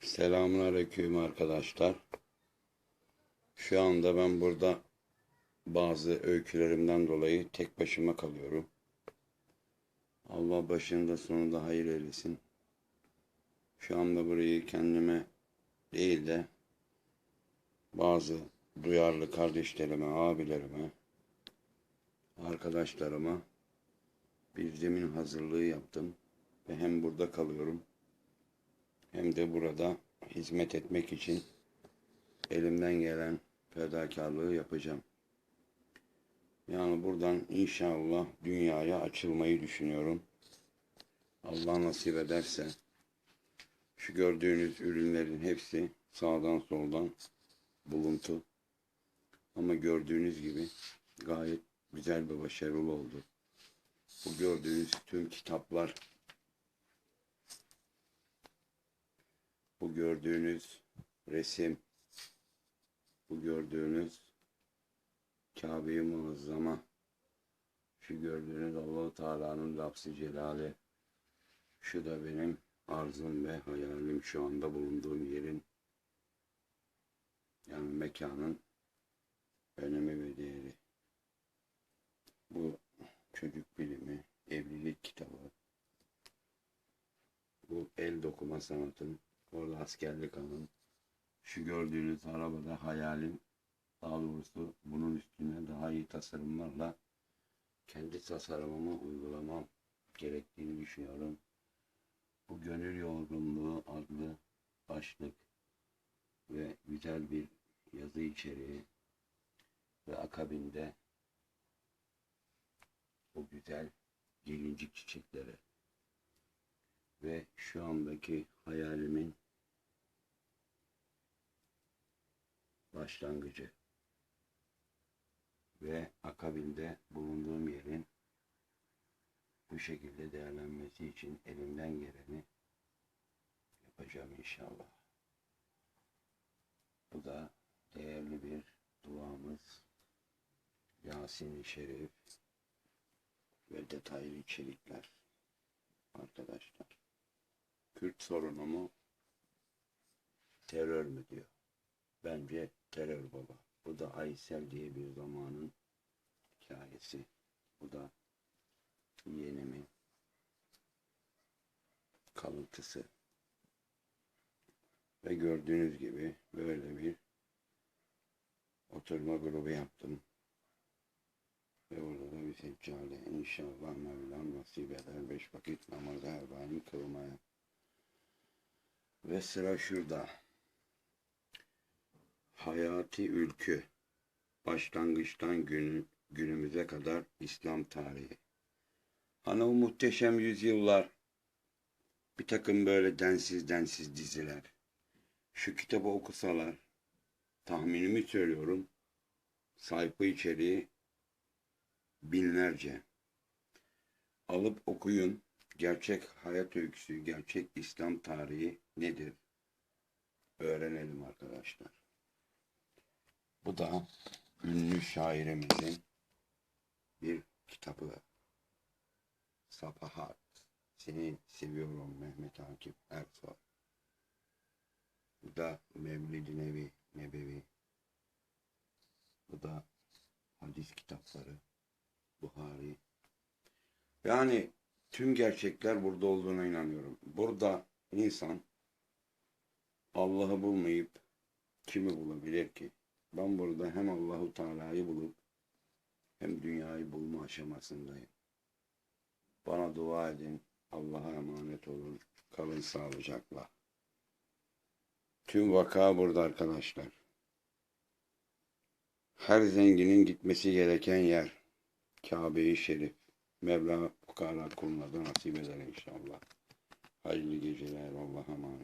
Selamünaleyküm arkadaşlar. Şu anda ben burada bazı öykülerimden dolayı tek başıma kalıyorum. Allah başında sonunda hayır eylesin. Şu anda burayı kendime değil de bazı duyarlı kardeşlerime, abilerime, arkadaşlarıma bir zemin hazırlığı yaptım ve hem burada kalıyorum hem de burada hizmet etmek için elimden gelen fedakarlığı yapacağım. Yani buradan inşallah dünyaya açılmayı düşünüyorum. Allah nasip ederse şu gördüğünüz ürünlerin hepsi sağdan soldan buluntu. Ama gördüğünüz gibi gayet güzel ve başarılı oldu. Bu gördüğünüz tüm kitaplar Bu gördüğünüz resim, bu gördüğünüz Kabe-i Muazzama, şu gördüğünüz Allahu Teala'nın lafzı celali, şu da benim arzum ve hayalim şu anda bulunduğum yerin, yani mekanın önemi ve değeri. Bu çocuk bilimi, evlilik kitabı, bu el dokuma sanatım, Orada askerlik anım. Şu gördüğünüz arabada hayalim daha doğrusu bunun üstüne daha iyi tasarımlarla kendi tasarımımı uygulamam gerektiğini düşünüyorum. Bu gönül yorgunluğu adlı başlık ve güzel bir yazı içeriği ve akabinde bu güzel gelincik çiçekleri ve şu andaki hayalimin başlangıcı ve akabinde bulunduğum yerin bu şekilde değerlenmesi için elimden geleni yapacağım inşallah. Bu da değerli bir duamız. Yasin-i Şerif ve detaylı içerikler arkadaşlar. Kürt sorunu mu? Terör mü diyor. Bence terör baba. Bu da Aysel diye bir zamanın hikayesi. Bu da yeğenimin kalıntısı. Ve gördüğünüz gibi böyle bir oturma grubu yaptım. Ve orada da bir seccade. İnşallah Mevlam nasip eder beş vakit namazı her daim kılmaya. Ve sıra şurada. Hayati ülkü. Başlangıçtan günü, günümüze kadar İslam tarihi. Hani o muhteşem yüzyıllar. Bir takım böyle densiz densiz diziler. Şu kitabı okusalar. Tahminimi söylüyorum. Sayfa içeriği binlerce. Alıp okuyun. Gerçek hayat öyküsü, gerçek İslam tarihi nedir? Öğrenelim arkadaşlar. Bu da ünlü şairimizin bir kitabı. Safahat. Seni seviyorum Mehmet Akif Ersoy. Bu da Mevlid-i Nebi, Nebevi. Bu da hadis kitapları. Buhari. Yani tüm gerçekler burada olduğuna inanıyorum. Burada insan Allah'ı bulmayıp kimi bulabilir ki? Ben burada hem Allahu Teala'yı bulup hem dünyayı bulma aşamasındayım. Bana dua edin. Allah'a emanet olun. Kalın sağlıcakla. Tüm vaka burada arkadaşlar. Her zenginin gitmesi gereken yer. Kabe-i Şerif. Mevla fukara kuluna da nasip eder inşallah. Hayırlı geceler. Allah'a emanet.